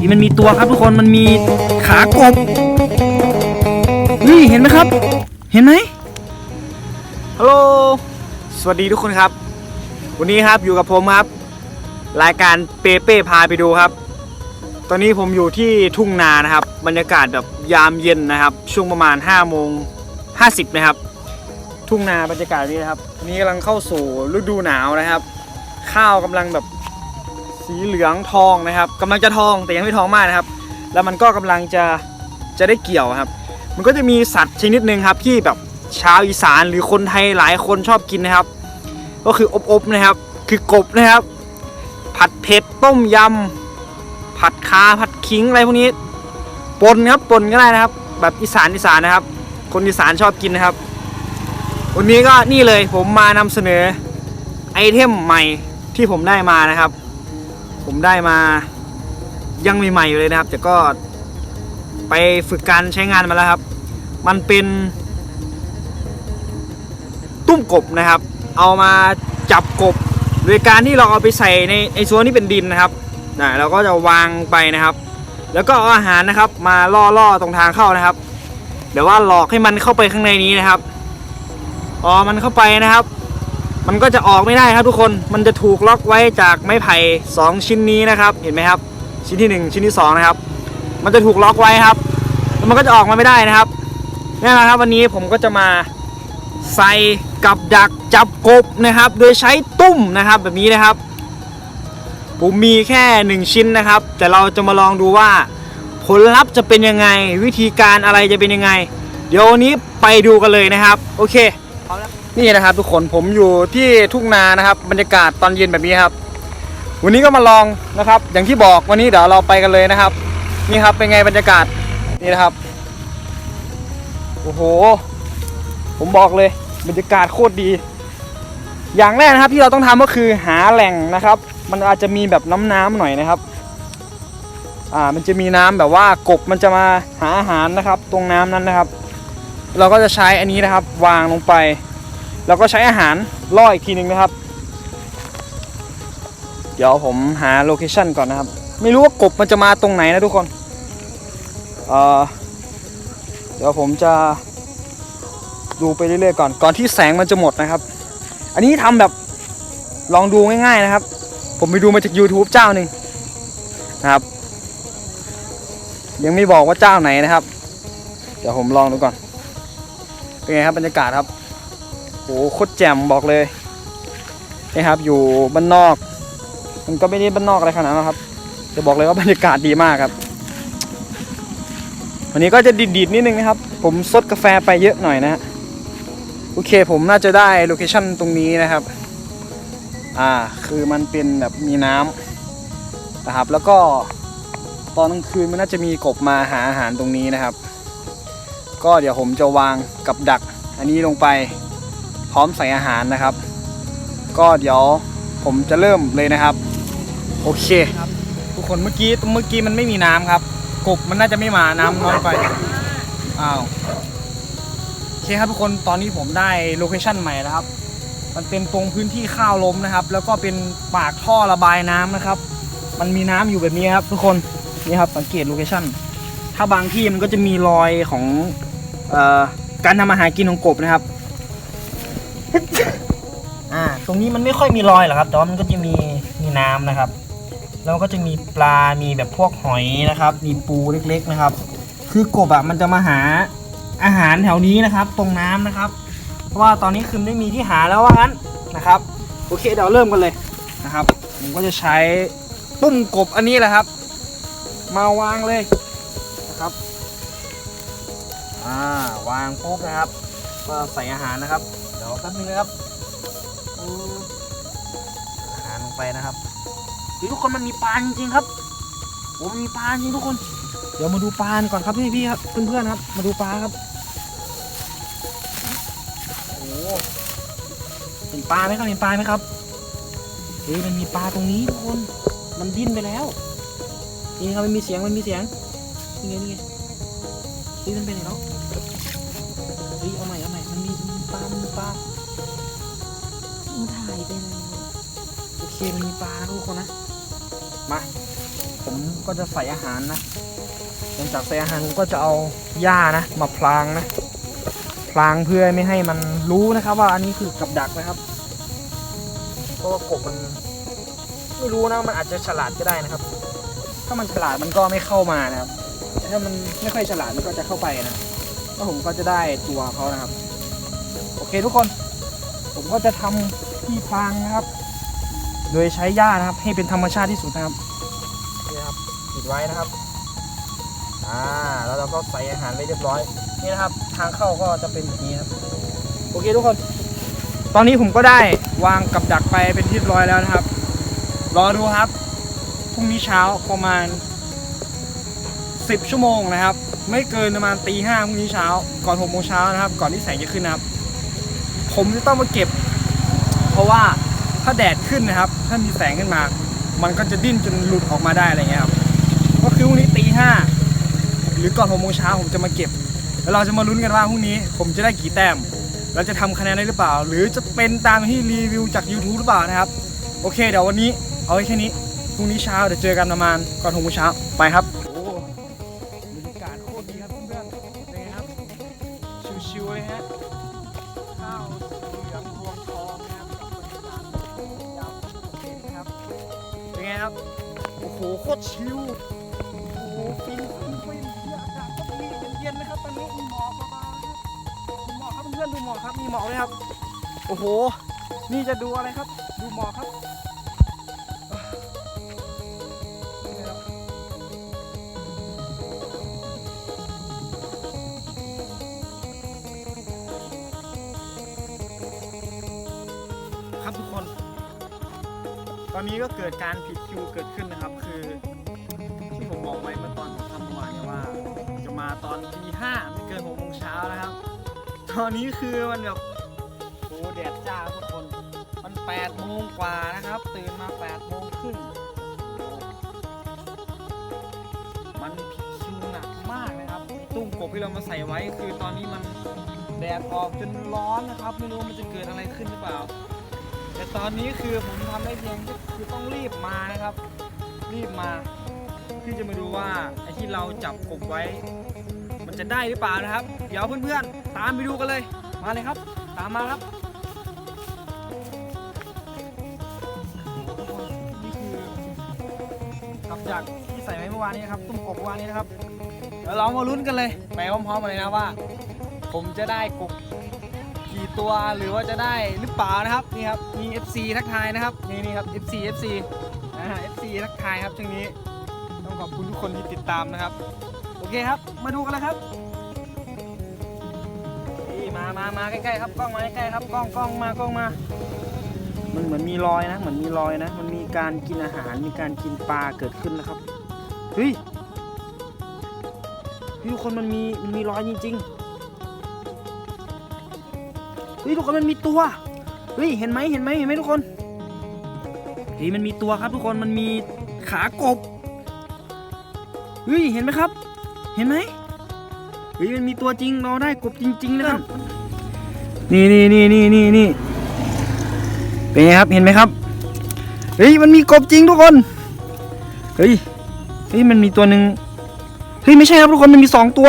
นี่มันมีตัวครับทุกคนมันมีขากบเฮ้ยเห็นไหมครับ เห็นไหมฮัลโหลสวัสดีทุกคนครับ วันนี้ครับอยู่กับผมครับ รายการเปเป้พาไปดูครับ ตอนนี้ผมอยู่ที่ทุ่งนานะครับ บรรยากาศแบบยามเย็นนะครับ ช่วงประมาณ5โมง50นะครับ ทุ่งนาบรรยากาศนี้นะครับ นี้กำลังเข้าสู่ฤดูหนาวนะครับ ข้าวกำลังแบบ สีเหลืองทองนะครับกำลังจะทองแต่ยังไม่ทองมากนะครับ แล้วมันก็กำลังจะจะได้เกี่ยวครับ มันก็จะมีสัตว์ชนิดหนึ่งครับที่แบบชาวอีสานหรือคนไทยหลายคนชอบกินนะครับ ก็คืออบๆนะครับ คือกบนะครับ ผัดเผ็ดต้มยำผัดคาผัดขิงอะไรพวกนี้ปนครับปนก็ได้นะครับ แบบอีสานอีสานนะครับ คนอีสานชอบกินนะครับ วันนี้ก็นี่เลยผมมานำเสนอไอเทมใหม่ที่ผมได้มานะครับ ผมได้มายังใหม่ๆอยู่เลยนะครับแต่ก็ไปฝึกการใช้งานมาแล้วครับ มันเป็นตุ้มกบนะครับ เอามาจับกบโดยการที่เราเอาไปใส่ในไอส่วนที่เป็นดินนะครับนะเราก็จะวางไปนะครับ แล้วก็เอาอาหารนะครับ มาล่อๆตรงทางเข้านะครับเดี๋ยวว่าหลอกให้มันเข้าไปข้างในนี้นะครับพอมันเข้าไปนะครับ มันก็จะออกไม่ได้ครับทุกคน มันจะถูกล็อกไว้จากไม้ไผ่สองชิ้นนี้นะครับ เห็นไหมครับ ชิ้นที่หนึ่งชิ้นที่สองนะครับ มันจะถูกล็อกไว้ครับแล้วมันก็จะออกมาไม่ได้นะครับนี่แหละครับวันนี้ผมก็จะมาใส่กับดักจับกบนะครับ โดยใช้ตุ้มนะครับแบบนี้นะครับ ผมมีแค่หนึ่งชิ้นนะครับ แต่เราจะมาลองดูว่า ผลลัพธ์จะเป็นยังไง วิธีการอะไรจะเป็นยังไง เดี๋ยววันนี้ไปดูกันเลยนะครับ โอเค นี่นะครับทุกคนผมอยู่ที่ทุ่งนานะครับบรรยากาศตอนเย็นแบบนี้ครับ วันนี้ก็มาลองนะครับ อย่างที่บอกวันนี้เดี๋ยวเราไปกันเลยนะครับ นี่ครับเป็นไงบรรยากาศนี่นะครับโอ้โห ผมบอกเลยบรรยากาศโคตรดี อย่างแรกนะครับที่เราต้องทำก็คือหาแหล่งนะครับ มันอาจจะมีแบบน้ำน้ำๆหน่อยนะครับอ่ามันจะมีน้ำแบบว่ากบมันจะมาหาอาหารนะครับ ตรงน้ำนั้นนะครับ เราก็จะใช้อันนี้นะครับ วางลงไป แล้วก็ใช้อาหารล่ออีกทีหนึงนะครับ เดี๋ยวผมหาโลเคชันก่อนนะครับ ไม่รู้ว่ากบมันจะมาตรงไหนนะทุกคนเเดี๋ยวผมจะดูไปเรื่อยๆก่อน ก่อนที่แสงมันจะหมดนะครับ อันนี้ทำแบบลองดูง่ายๆนะครับ ผมไปดูมาจาก YouTube เจ้าหนึ่งนะครับ ยังไม่บอกว่าเจ้าไหนนะครับ เดี๋ยวผมลองดูก่อน เป็นไงครับบรรยากาศครับ โอ้โหโคตรแจ่มบอกเลยนี่ครับอยู่บ้านนอก มันก็ไม่ได้บ้านนอกอะไรขนาดนั้นหรอครับจะบอกเลยว่าบรรยากาศดีมากครับ วันนี้ก็จะดีดๆนิดนึงนะครับ ผมซดกาแฟไปเยอะหน่อยนะฮะโอเคผมน่าจะได้โลเคชั่นตรงนี้นะครับ อ่าคือมันเป็นแบบมีน้ำนะครับ แล้วก็ตอนกลางคืนมันน่าจะมีกบมาหาอาหารตรงนี้นะครับ ก็เดี๋ยวผมจะวางกับดักอันนี้ลงไป ร้อมใส่อาหารนะครับ ก็เดี๋ยวผมจะเริ่มเลยนะครับ โอเคครับทุกคนเมื่อกี้เมื่อกี้มันไม่มีน้ำครับ กบมันน่าจะไม่มาน้ำน้อยไปอ้าวโอเคครับทุกคนตอนนี้ผมได้โลเคชั่นใหม่แล้วครับ มันเป็นตรงพื้นที่ข้าวล้มนะครับ แล้วก็เป็นปากท่อระบายน้ำนะครับ มันมีน้ำอยู่แบบนี้ครับ ทุกคนนี่ครับสังเกตโลเคชั่นถ้าบางที่มันก็จะมีรอยของเอ่อการทำอาหารกินของกบนะครับ อ่า ตรงนี้มันไม่ค่อยมีรอยหรอกครับ แต่ว่ามันก็จะมีมีน้ำนะครับ แล้วก็จะมีปลา มีแบบพวกหอยนะครับ มีปูเล็กๆนะครับ คือกบอะมันจะมาหาอาหารแถวนี้นะครับ ตรงน้ำนะครับ เพราะว่าตอนนี้คือไม่มีที่หาแล้วว่างั้นนะครับ โอเคเดี๋ยวเริ่มกันเลยนะครับ ผมก็จะใช้ตุ้มกบอันนี้แหละครับ มาวางเลยนะครับ อ่าวางปุ๊บนะครับ ก็ใส่อาหารนะครับ ป๊บนึงนะครับอืมอาหารลงไปนะครับเฮ้ยทุกคนมันมีปลาจริงๆครับโอ้มันมีปลาจริงทุกคน เดี๋ยวมาดูปลาก่อนครับพี่พี่ๆครับเพื่อนๆครับ มาดูปลาครับโอ้เห็นปลาไหมครับเห็นปลาไหมครับเฮ้ยมันมีปลาตรงนี้ทุกคน มันดิ้นไปแล้วนี่ครับมันมีเสียงมันมีเสียงนี่ไงนี่ไงเฮ้ยมันไปไหนแล้วเฮ้ยเอาใหม่เอาใหม่มันมีมันมีปลามันมีปลา มึงถ่ายไปเลยโอเคมันมีปลานะทุกคนนะ มา ผมก็จะใส่อาหารนะหลังจากใส่อาหารผมก็จะเอาหญ้านะ มาพลางนะ พลางเพื่อไม่ให้มันรู้นะครับ ว่าอันนี้คือกับดักนะครับเพราะว่ากบมันไม่รู้นะมันอาจจะฉลาดก็ได้นะครับ ถ้ามันฉลาดมันก็ไม่เข้ามานะครับแต่ถ้ามันไม่ค่อยฉลาดมันก็จะเข้าไปนะแล้วผมก็จะได้ตัวเขานะครับ โอเคทุกคน ผมก็จะทำ ที่พางนะครับ โดยใช้หญ้านะครับ ให้เป็นธรรมชาติที่สุดนะครับนี่นะครับปิดไว้นะครับอ่าแล้วเราก็ใส่อาหารไว้เรียบร้อยนี่นะครับ ทางเข้าก็จะเป็นแบบนี้ครับโอเคทุกคน ตอนนี้ผมก็ได้วางกับดักไปเป็นที่เรียบร้อยแล้วนะครับ รอดูครับพรุ่งนี้เช้าประมาณ 10 ชั่วโมงนะครับ ไม่เกินประมาณตีห้าพรุ่งนี้เช้า ก่อน6โมงเช้านะครับ ก่อนที่แสงจะขึ้นนะครับ ผมจะต้องมาเก็บ เพราะว่าถ้าแดดขึ้นนะครับ ถ้ามีแสงขึ้นมา มันก็จะดิ้นจนหลุดออกมาได้อะไรเงี้ยครับก็คือพรุ่งนี้ตีห้าหรือก่อน6โมงเช้าผมจะมาเก็บ แล้วเราจะมาลุ้นกันว่าพรุ่งนี้ผมจะได้กี่แต้มเราจะทำคะแนนได้หรือเปล่า หรือจะเป็นตามที่รีวิวจาก YouTube หรือเปล่านะครับ โอเคเดี๋ยววันนี้เอาไว้แค่นี้พรุ่งนี้เช้าเดี๋ยวเจอกันประมาณก่อน6โมงเช้าไปครับ โอ้โหโคตรชิวโอ้โหฟินฟินฟินเย็นอากาศก็ดีเย็นๆนะครับตอนนี้มีหมอกเบาๆครับดูหมอกครับเพื่อนๆดูหมอกครับมีหมอกเลยครับ โอ้โห นี่จะดูอะไรครับ ดูหมอกครับ ตอนนี้ก็เกิดการผิดคิวเกิดขึ้นนะครับ คือ ที่ผมบอกไว้เมื่อตอนผมทำเมื่อวานเนี่ยว่า จะมาตอนตีห้าไม่เกินหกโมงเช้านะครับ ตอนนี้คือมันแบบโอ้แดดจ้าทุกคน มันแปดโมงกว่านะครับ ตื่นมาแปดโมงครึ่งมันผิดคิวหนักมากนะครับ ตุ้มกบที่เรามาใส่ไว้คือตอนนี้มันแดดออกจนร้อนนะครับ ไม่รู้มันจะเกิดอะไรขึ้นหรือเปล่า แต่ตอนนี้คือผมทำได้เพียงคือต้องรีบมานะครับ รีบมาเพื่อจะมาดูว่าไอ้ที่เราจับกบไว้ มันจะได้หรือเปล่านะครับ เดี๋ยวเพื่อนๆ ตามไปดูกันเลย มาเลยครับ ตามมาครับนี่คือกับจากที่ใส่ไว้เมื่อวานนี้นะครับตุ้มกบเมื่อวานนี้นะครับเดี๋ยวเรามาลุ้นกันเลยไปพร้อมๆกันเลยนะว่า ผมจะได้กบ ตัวหรือว่าจะได้หรือเปล่านะครับนี่ครับมี FC ทักทายนะครับนี่นี่ครับ FC FC อ่า FC ทักทายครับช่วงนี้ต้องขอบคุณทุกคนที่ติดตามนะครับ โอเคครับมาดูกันเลยครับนี่มามามาใกล้ๆครับกล้องมาใกล้ๆครับกล้องกล้องมากล้องมา มันเหมือนมีรอยนะเหมือนมีรอยนะ มันมีการกินอาหารมีการกินปลาเกิดขึ้นนะครับเฮ้ยทุกคนมันมีมันมีรอยจริง ๆ ฮ้ยทุกคนมันมีตัวเฮ้ยเห็นไหมเห็นไหมเห็นไหมทุกคนเฮ้ยมันมีตัวครับทุกคนมันมีขากบเฮ้ยเห็นไหมครับ เห็นไหมเฮ้ยมันมีตัวจริงเราได้กบจริง ๆ นะครับ นี่นี่นี่นี่นี่นี่เป็นไงครับเห็นไหมครับเฮ้ยมันมีกบจริงทุกคนเฮ้ยเฮ้ยมันมีตัวหนึ่งเฮ้ยไม่ใช่ครับทุกคนมันมีสองตัว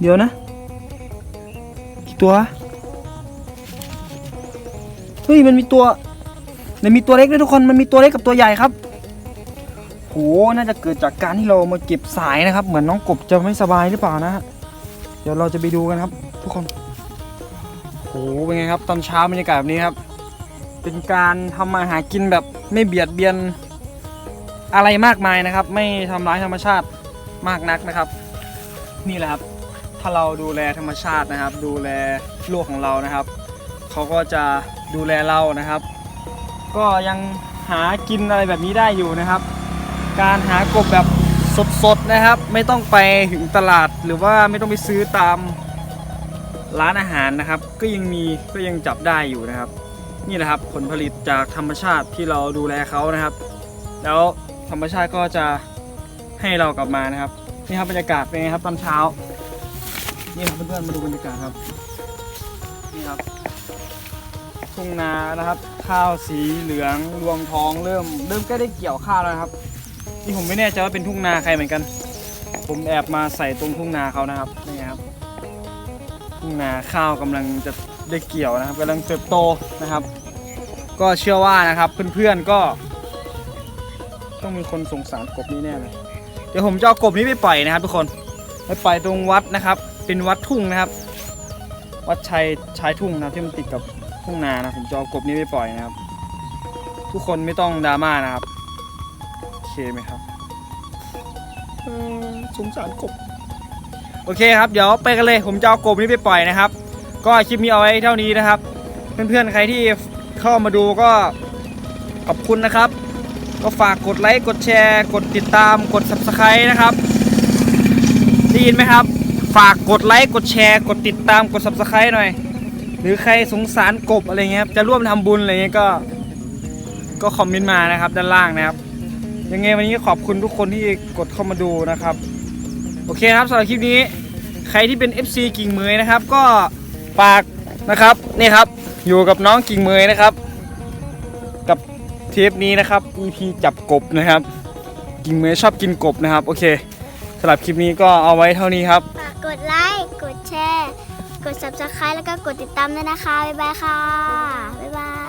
เดี๋ยวนะ ตัวเฮ้ยมันมีตัวมันมีตัวเล็กด้วยทุกคนมันมีตัวเล็กกับตัวใหญ่ครับโหน่าจะเกิดจากการที่เรามาเก็บสายนะครับ เหมือนน้องกบจะไม่สบายหรือเปล่านะเดี๋ยวเราจะไปดูกันครับ ทุกคนโหเป็นไงครับตอนเช้าบรรยากาศแบบนี้ครับ เป็นการทำมาหากินแบบไม่เบียดเบียนอะไรมากมายนะครับ ไม่ทำร้ายธรรมชาติมากนักนะครับ นี่แหละครับ ถ้าเราดูแลธรรมชาตินะครับ ดูแลโลกของเรานะครับเขาก็จะดูแลเรานะครับ ก็ยังหากินอะไรแบบนี้ได้อยู่นะครับ การหากบแบบสดๆนะครับ ไม่ต้องไปถึงตลาดหรือว่าไม่ต้องไปซื้อตามร้านอาหารนะครับ ก็ยังมีก็ยังจับได้อยู่นะครับ นี่แหละครับผลผลิตจากธรรมชาติที่เราดูแลเขานะครับ แล้วธรรมชาติก็จะให้เรากลับมานะครับนี่ครับบรรยากาศเป็นไงครับตอนเช้า นี่ครับเพื่อนๆมาดูบรรยากาศครับ นี่ครับ ทุ่งนานะครับ ข้าวสีเหลืองรวงทองเริ่ม เริ่มใกล้ได้เกี่ยวข้าวแล้วนะครับ นี่ผมไม่แน่ใจว่าเป็นทุ่งนาใครเหมือนกัน ผมแอบมาใส่ตรงทุ่งนาเขานะครับนี่ครับ ทุ่งนาข้าวกำลังจะได้เกี่ยวนะครับกำลังเติบโตนะครับ ก็เชื่อว่านะครับเพื่อนๆก็ ต้องมีคนสงสารกบนี้แน่เลยเดี๋ยวผมจะเอากบนี้ไปปล่อยนะครับ ทุกคนไปปล่อยตรงวัดนะครับ เป็นวัดทุ่งนะครับ วัดชัยชายทุ่งนะครับที่มันติดกับทุ่งนานะผมจะเอากบนี้ไปปล่อยนะครับ ทุกคนไม่ต้องดราม่านะครับโอเคไหมครับเออสงสารกบ โอเคครับ เดี๋ยวไปกันเลย ผมจะเอากบนี้ไปปล่อยนะครับ ก็คลิปนี้เอาไว้เท่านี้นะครับ เพื่อนๆใครที่เข้ามาดูก็ขอบคุณนะครับ ก็ฝากกดไลค์ กดแชร์ กดติดตาม กด subscribe นะครับ ได้ยินไหมครับ ฝากกดไลค์กดแชร์กดติดตามกด subscribe หน่อย หรือใครสงสารกบอะไรเงี้ยจะร่วมทำบุญอะไรเงี้ยก็ ก็คอมเมนต์มานะครับด้านล่างนะครับ ยังไงวันนี้ขอบคุณทุกคนที่กดเข้ามาดูนะครับ โอเคครับสำหรับคลิปนี้ ใครที่เป็น FC กิ่งเมยนะครับ ก็ฝากนะครับนี่ครับ อยู่กับน้องกิ่งเมยนะครับ กับเทปนี้นะครับ EP จับกบนะครับ กิ่งเมยชอบกินกบนะครับ โอเคสำหรับคลิปนี้ก็เอาไว้เท่านี้ครับ กดไลค์ กดแชร์ กด subscribe แล้วก็กดติดตามด้วยนะคะ บ๊ายบายค่ะ บ๊ายบาย